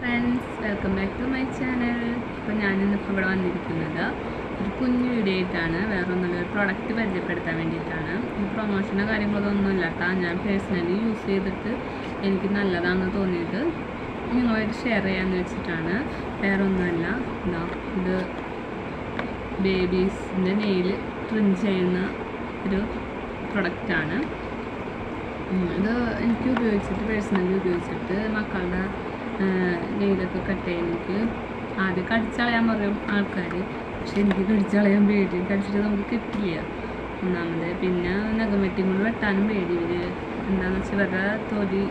Friends welcome back to my channel ഇപ്പോൾ ഞാനിന്നിപ്പോൾ ഇവിടെ വന്നിരിക്കുന്നത് ഒരു കുഞ്ഞു വീഡിയോ ആയിട്ടാണ്. വേറെ ഒന്നുമില്ല ഒരു പ്രൊഡക്റ്റ് പരിചയപ്പെടുത്താൻ വേണ്ടിയിട്ടാണ്. ഈ പ്രൊമോഷനോ കാര്യങ്ങളൊന്നും ഒന്നുമില്ല കേട്ടോ. ഞാൻ പേഴ്സണലി യൂസ് ചെയ്തിട്ട് എനിക്ക് നല്ലതാണെന്ന് തോന്നിയത് നിങ്ങളുമായിട്ട് ഷെയർ ചെയ്യാമെന്ന് വെച്ചിട്ടാണ്. വേറെ ഒന്നുമല്ല എന്താ ഇത് ബേബീസിന്റെ നെയിൽ ട്രിം ചെയ്യുന്ന ഒരു പ്രൊഡക്റ്റാണ് ഇത് എനിക്ക് ഉപയോഗിച്ചിട്ട് പേഴ്സണലി ഉപയോഗിച്ചിട്ട് മക്കളുടെ നെയിലൊക്കെ കട്ട് ചെയ്യാൻ എനിക്ക് ആദ്യം കടിച്ചളയാൻ പറയും ആൾക്കാർ പക്ഷെ എനിക്ക് കടിച്ചളയാൻ പേടി കടിച്ചിട്ട് നമുക്ക് കിട്ടില്ല. ഒന്നാമത് പിന്നെ നഖമെട്ടി കൊണ്ട് വെട്ടാനും പേടി. ഇവർ എന്താണെന്ന് വെച്ചാൽ ഇവരുടെ തൊലി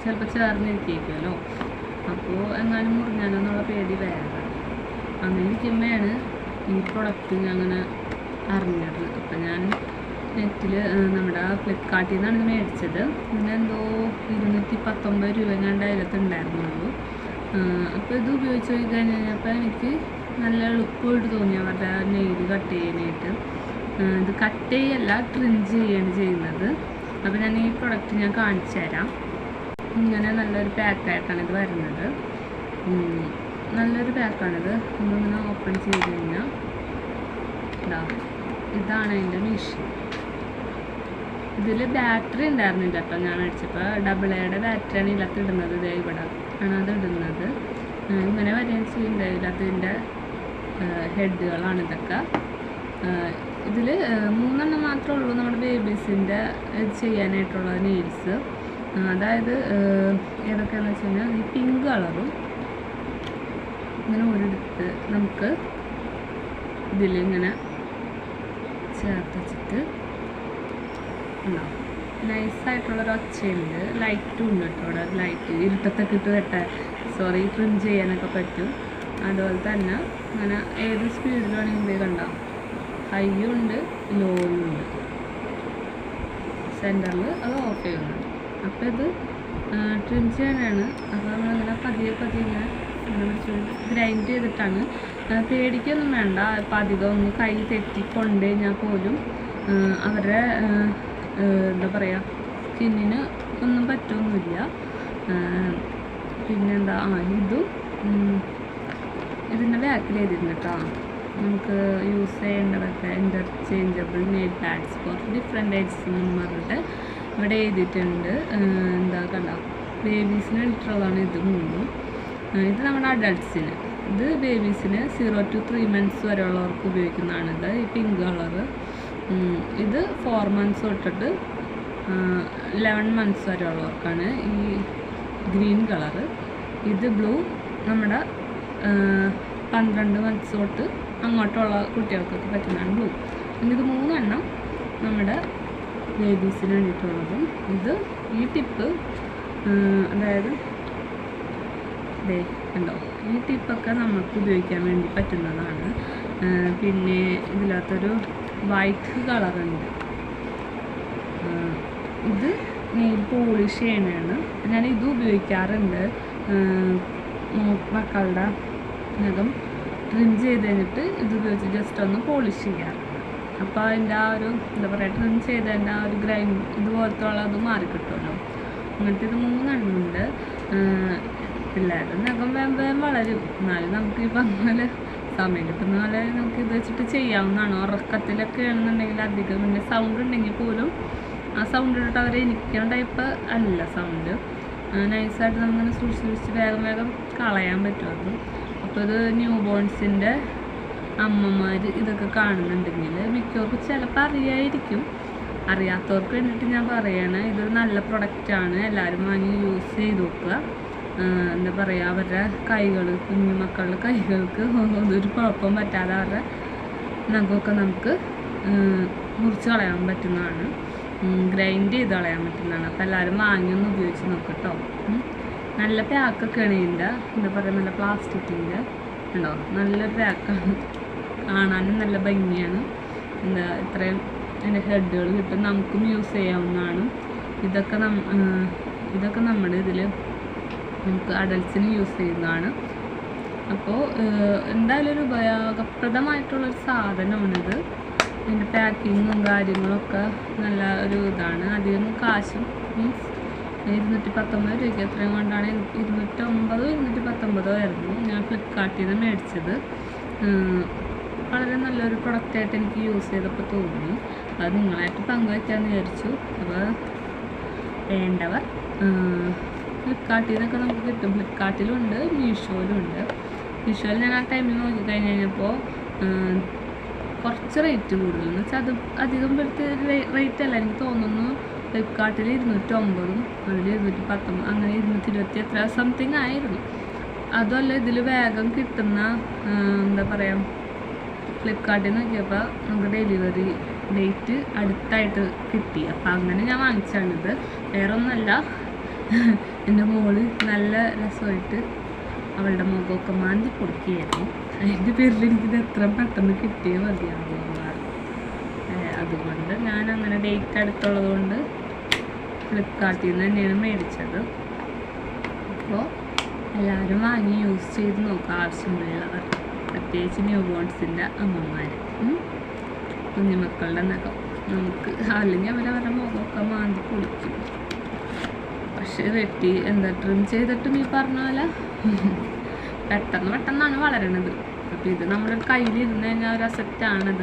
ചിലപ്പോൾ ചേർന്നിരിക്കുമല്ലോ അപ്പോൾ എങ്ങാനും മുറിഞ്ഞാലോ എന്നുള്ള പേടി വേറെ. അങ്ങനെ ഇരിക്കുമ്പോഴാണ് ഈ പ്രൊഡക്റ്റ് ഞാൻ അങ്ങനെ അറിഞ്ഞത്. അപ്പം ഞാൻ നെറ്റിൽ നമ്മുടെ ഫ്ലിപ്കാർട്ടിൽ നിന്നാണ് മേടിച്ചത്. ഇതിന് എന്തോ ഇരുന്നൂറ്റി പത്തൊമ്പത് രൂപ അതിലത്ത് ഉണ്ടായിരുന്നുള്ളൂ അപ്പോൾ ഇത് ഉപയോഗിച്ച് നോക്കി കഴിഞ്ഞ് കഴിഞ്ഞപ്പോൾ എനിക്ക് നല്ല എളുപ്പമായിട്ട് തോന്നി അവരുടെ നെയിൽ കട്ട് ചെയ്യാനായിട്ട്. ഇത് കട്ട് ചെയ്യല്ല ട്രിം ചെയ്യാണ് ചെയ്യുന്നത്. അപ്പോൾ ഞാൻ ഈ പ്രൊഡക്റ്റ് ഞാൻ കാണിച്ചു തരാം. ഇങ്ങനെ നല്ലൊരു പാക്കായിട്ടാണ് ഇത് വരുന്നത്. നല്ലൊരു പാക്കാണിത് നമ്മളിങ്ങനെ ഓപ്പൺ ചെയ്ത് കഴിഞ്ഞാൽ ഇതാണ് അതിന്റെ മെഷീൻ ഇതിൽ ബാറ്ററി ഉണ്ടായിരുന്നില്ല കേട്ടോ ഞാൻ മേടിച്ചപ്പോൾ ഡബിൾ എയുടെ ബാറ്ററിയാണ് ഇതിനകത്ത് ഇടുന്നത് ഇതേ ഇവിടെ. ആണ് അത് ഇടുന്നത്. ഇങ്ങനെ വരികയും ചെയ്യുന്നുണ്ട് ഇതിനകത്തിന്റെ ഹെഡുകളാണ് ഇതൊക്കെ. ഇതിൽ മൂന്നെണ്ണം മാത്രമേ ഉള്ളൂ നമ്മുടെ ബേബീസിന്റെ ചെയ്യാനായിട്ടുള്ള നെയിൽസ് അതായത് ഏതൊക്കെയാണെന്ന് വെച്ച് കഴിഞ്ഞാൽ ഈ പിങ്ക് കളറും ഇങ്ങനെ ഒരിടത്ത് നമുക്ക് ഇതിലിങ്ങനെ ചേർത്ത് വെച്ചിട്ട് നൈസായിട്ടുള്ളൊരു ഒച്ചയുണ്ട് ലൈറ്റും ഉണ്ട് കേട്ടോ അവിടെ. ലൈറ്റ് ഇരുട്ടത്തൊക്കെ ഇട്ട് വെട്ടാൻ. സോറി ട്രിം ചെയ്യാനൊക്കെ പറ്റും. അതുപോലെ തന്നെ അങ്ങനെ ഏത് സ്പീഡിൽ വേണമെങ്കിൽ പോയി കണ്ടാം. ഹൈയും ഉണ്ട് ലോയും ഉണ്ട്. സെന്ററിൽ അത് ഓഫ് ചെയ്യുന്നുണ്ട്. അപ്പോൾ ഇത് ട്രിം ചെയ്യാനാണ്. അപ്പോൾ നമ്മളിങ്ങനെ പതിയെ പതിയെ ഇങ്ങനെ ഗ്രൈൻഡ് ചെയ്തിട്ടാണ്. പേടിക്കൊന്നും വേണ്ട. ഇപ്പം അധികം ഒന്ന് കൈ തെറ്റി കൊണ്ട് കഴിഞ്ഞാൽ പോലും അവരുടെ എന്താ പറയുക സ്കിന്നിന് ഒന്നും പറ്റൊന്നുമില്ല. പിന്നെന്താ ആ ഇതും ഇതിന്റെ ബാക്കിൽ ചെയ്തിരുന്നു കേട്ടോ നമുക്ക് use ചെയ്യേണ്ടതൊക്കെ interchangeable nail pads for different ages എന്ന് പറഞ്ഞിട്ട് ഇവിടെ എഴുതിയിട്ടുണ്ട്. എന്താ കണ്ട ബേബീസിന് വേണ്ടിയിട്ടുള്ളതാണ് ഇത് മൂന്നും. ഇത് നമ്മുടെ അഡൾട്ട്സിന് ഇത് ബേബീസിന് സീറോ ടു ത്രീ മന്ത്സ് വരെയുള്ളവർക്ക് ഉപയോഗിക്കുന്നതാണിത് ഈ പിങ്ക് കളറ് ഇത് ഫോർ മന്ത്സ് തൊട്ടിട്ട് ലെവൻ മന്ത്സ് വരെ വരെയുള്ളവർക്കാണ് ഈ ഗ്രീൻ കളറ് ഇത് ബ്ലൂ നമ്മുടെ പന്ത്രണ്ട് മന്ത്സ് തൊട്ട് അങ്ങോട്ടുള്ള കുട്ടികൾക്കൊക്കെ പറ്റുന്നതാണ് ബ്ലൂ പിന്നെ ഇത് മൂന്നെണ്ണം നമ്മുടെ ബേബീസിന് വേണ്ടിയിട്ടുള്ളതും. ഇത് ഈ ടിപ്പ് അതായത് ദേ കണ്ടോ? ഈ ടിപ്പൊക്കെ നമുക്ക് ഉപയോഗിക്കാൻ വേണ്ടി പറ്റുന്നതാണ്. പിന്നെ ഇതിനകത്തൊരു വൈറ്റ് കളറുണ്ട്. ഇത് നെയിൽ പോളിഷ് ചെയ്യണതാണ് ഞാൻ ഇത് ഉപയോഗിക്കാറുണ്ട്. മക്കളുടെ നഖം ട്രിം ചെയ്ത് കഴിഞ്ഞിട്ട് ഇത് ഉപയോഗിച്ച് ജസ്റ്റ് ഒന്ന് പോളിഷ് ചെയ്യാറുണ്ട് അപ്പോൾ അതിന്റെ ആ ഒരു എന്താ പറയുക ട്രിം ചെയ്തതിന്റെ ആ ഒരു ഗ്രൈൻഡ് ഇതുപോലത്തെ ഉള്ളത് മാറിക്കിട്ടുമല്ലോ അങ്ങനത്തെ ഇത് മൂന്നെണ്ണമുണ്ട് പിള്ളേരുടെ നഖം വേഗം വളരും. എന്നാലും നമുക്ക് ഈ പറഞ്ഞ പോലെ സമയം കിട്ടുന്ന പോലെ നമുക്ക് ഇത് വെച്ചിട്ട് ചെയ്യാവുന്നതാണ്. ഉറക്കത്തിലൊക്കെ ആണെന്നുണ്ടെങ്കിൽ അധികം പിന്നെ സൗണ്ട് ഉണ്ടെങ്കിൽ പോലും ആ സൗണ്ട് ഇട്ടിട്ട് അവരെ എനിക്കണ ടൈപ്പ് അല്ല സൗണ്ട് നൈസായിട്ട് നമുക്കിങ്ങനെ സൂക്ഷിച്ച് സൂക്ഷിച്ച് വേഗം വേഗം കളയാൻ പറ്റും അത് അപ്പോൾ ഇത് ന്യൂ ബോൺസിന്റെ അമ്മമാർ ഇതൊക്കെ കാണുന്നുണ്ടെങ്കിൽ മിക്കവർക്കും ചിലപ്പോൾ അറിയായിരിക്കും. അറിയാത്തവർക്ക് വേണ്ടിയിട്ട് ഞാൻ പറയണേ ഇതൊരു നല്ല പ്രൊഡക്റ്റാണ് എല്ലാവരും വാങ്ങി യൂസ് ചെയ്ത് നോക്കുക. എന്താ പറയുക അവരുടെ കൈകൾ കുഞ്ഞു മക്കളുടെ കൈകൾക്ക് ഒരു കുഴപ്പം പറ്റാതെ അവരുടെ നഖമൊക്കെ നമുക്ക് മുറിച്ച് കളയാൻ പറ്റുന്നതാണ്. ഗ്രൈൻഡ് ചെയ്ത് കളയാൻ പറ്റുന്നതാണ്. അപ്പോൾ എല്ലാവരും വാങ്ങി ഒന്ന് ഉപയോഗിച്ച് നോക്കട്ടോ. നല്ല പാക്കൊക്കെയാണ് ഇതിന്റെ എന്താ പറയുക നല്ല പ്ലാസ്റ്റിക്കിന്റെ. ഉണ്ടോ നല്ല പാക്കാണ്. കാണാനും നല്ല ഭംഗിയാണ്. എന്താ ഇത്രയും അതിന്റെ ഹെഡുകൾ കിട്ടും. നമുക്കും യൂസ് ചെയ്യാവുന്നതാണ്. ഇതൊക്കെ നം ഇതൊക്കെ നമ്മുടെ ഇതിൽ നമുക്ക് അഡൽട്സിന് യൂസ് ചെയ്യുന്നതാണ്. അപ്പോൾ എന്തായാലും ഒരു ഉപയോഗപ്രദമായിട്ടുള്ളൊരു സാധനമാണിത്. ഇതിന്റെ പാക്കിങ്ങും കാര്യങ്ങളൊക്കെ നല്ല ഒരു ഇതാണ്. അധികം കാശും മീൻസ് ഇരുന്നൂറ്റി പത്തൊമ്പത് രൂപയ്ക്ക് എത്രയും കൊണ്ടാണ് ഇരുന്നൂറ്റൊമ്പതോ ഇരുന്നൂറ്റി പത്തൊമ്പതോ ആയിരുന്നു ഞാൻ ഫ്ലിപ്കാർട്ടിൽ നിന്ന് മേടിച്ചത്. വളരെ നല്ലൊരു പ്രൊഡക്റ്റായിട്ട് എനിക്ക് യൂസ് ചെയ്തപ്പോൾ തോന്നി. അത് നിങ്ങളായിട്ട് പങ്കുവയ്ക്കാമെന്ന് വിചാരിച്ചു. അപ്പോൾ വേണ്ടവർ ഫ്ലിപ്കാർട്ടിൽ നിന്നൊക്കെ നമുക്ക് കിട്ടും. ഫ്ലിപ്കാർട്ടിലും ഉണ്ട് മീഷോയിലും ഉണ്ട്. മീഷോയിൽ ഞാൻ ആ ടൈമിൽ നോക്കി കഴിഞ്ഞ് കഴിഞ്ഞപ്പോൾ കുറച്ച് റേറ്റ് കൂടുതൽ. എന്ന് വെച്ചാൽ അത് അധികം പേർക്ക് റേറ്റ് അല്ല. എനിക്ക് തോന്നുന്നു ഫ്ലിപ്കാർട്ടിൽ ഇരുന്നൂറ്റൊമ്പതും അതിൽ ഇരുന്നൂറ്റി പത്തൊമ്പത് അങ്ങനെ ഇരുന്നൂറ്റി ഇരുപത്തി എത്ര സംതിങ് ആയിരുന്നു. അതുമല്ല ഇതിൽ വേഗം കിട്ടുന്ന എന്താ പറയുക ഫ്ലിപ്കാർട്ടിൽ നോക്കിയപ്പോൾ നമുക്ക് ഡെലിവറി ഡേറ്റ് അടുത്തായിട്ട് കിട്ടി. അപ്പോൾ അങ്ങനെ ഞാൻ വാങ്ങിച്ചാണിത് വേറെ ഒന്നല്ല എന്റെ മോൾ നല്ല രസമായിട്ട് അവളുടെ മുഖമൊക്കെ മാന്തി കൊടുക്കുകയായിരുന്നു. അതിന്റെ പേരിൽ എനിക്കിത് എത്ര പെട്ടെന്ന് കിട്ടിയേ മതിയാകും അതുകൊണ്ട് ഞാൻ അങ്ങനെ ഡേറ്റ് അടുത്തുള്ളത് കൊണ്ട് ഫ്ലിപ്കാർട്ടിൽ നിന്ന് തന്നെയാണ് മേടിച്ചത്. അപ്പോൾ എല്ലാവരും വാങ്ങി യൂസ് ചെയ്ത് നോക്കുക ആവശ്യമുള്ളവർ പ്രത്യേകിച്ച് ന്യൂ ബോൺസിന്റെ അമ്മമാർ കുഞ്ഞുമക്കളുടെ നഖം നമുക്ക് അല്ലെങ്കിൽ അവരവരുടെ മുഖമൊക്കെ മാന്തി പൊളിക്കും പക്ഷേ വെട്ടി എന്താ ട്രിം ചെയ്തിട്ടും ഈ പറഞ്ഞ പോലെ പെട്ടെന്ന് പെട്ടെന്നാണ് വളരണത്. അപ്പോൾ ഇത് നമ്മുടെ കയ്യിൽ ഇരുന്ന് കഴിഞ്ഞാൽ ഒരു അസറ്റാണത്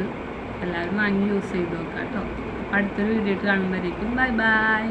എല്ലാവരും വാങ്ങി യൂസ് ചെയ്ത് നോക്കാം കേട്ടോ അപ്പോൾ അടുത്തൊരു വീഡിയോ കാണുമ്പോഴേക്കും ബൈ ബൈ